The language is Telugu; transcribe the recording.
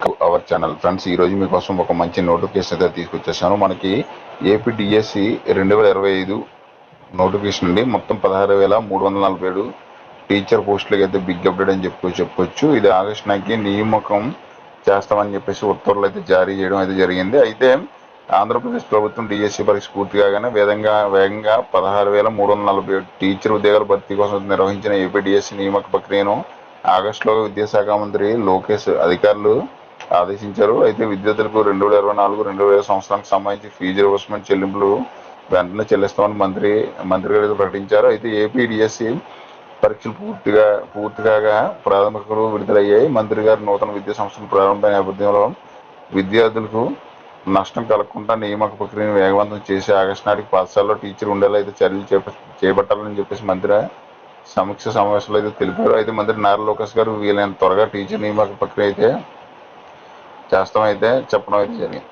అవర్ ఛానల్ ఫ్రెండ్స్ ఈ రోజు మీకోసం ఒక మంచి నోటిఫికేషన్ అయితే తీసుకొచ్చేసాను. మనకి ఏపీ డిఎస్సి రెండు వేల ఇరవై ఐదు నోటిఫికేషన్ అండి. మొత్తం పదహారు వేల మూడు వందల నలభై ఏడు టీచర్ పోస్టులకి అయితే బిగ్ అప్డేట్ అని చెప్పు చెప్పుకోవచ్చు ఇది ఆగస్టు నాకి నియామకం చేస్తామని చెప్పేసి ఉత్తర్వులు అయితే జారీ చేయడం అయితే జరిగింది. అయితే ఆంధ్రప్రదేశ్ ప్రభుత్వం డిఎస్సి పరీక్ష పూర్తి కాగానే వేదంగా వేగంగా పదహారు వేల మూడు వందల నలభై ఏడు టీచర్ ఉద్యోగాల భర్తీ కోసం నిర్వహించిన ఏపీ డిఎస్సి నియామక ప్రక్రియను ఆగస్టులో విద్యాశాఖ మంత్రి లోకేష్ అధికారులు ఆదేశించారు. అయితే విద్యార్థులకు రెండు వేల ఇరవై నాలుగు రెండు వేల సంవత్సరానికి సంబంధించి ఫీజు రివర్స్మెంట్ చెల్లింపులు వెంటనే చెల్లిస్తామని మంత్రి మంత్రి గారు అయితే ప్రకటించారు. అయితే ఏపీ డిఎస్సి పరీక్షలు పూర్తిగా పూర్తి కాగా ప్రాథమికలు విడుదలయ్యాయి. మంత్రి గారు నూతన విద్యా సంస్థలు ప్రారంభమైన నేపథ్యంలో విద్యార్థులకు నష్టం కలగకుండా నియామక ప్రక్రియను వేగవంతం చేసి ఆగస్టు నాటికి పాఠశాలలో టీచర్ ఉండేలా అయితే చర్యలు చేప చేపట్టాలని చెప్పేసి మంత్రి సమీక్ష సమావేశంలో అయితే తెలిపారు. అయితే మంత్రి నారా లోకేష్ గారు వీలైన త్వరగా టీచర్ నియామక ప్రక్రియ అయితే చేస్తామైతే చెప్పడం అయితే జరిగింది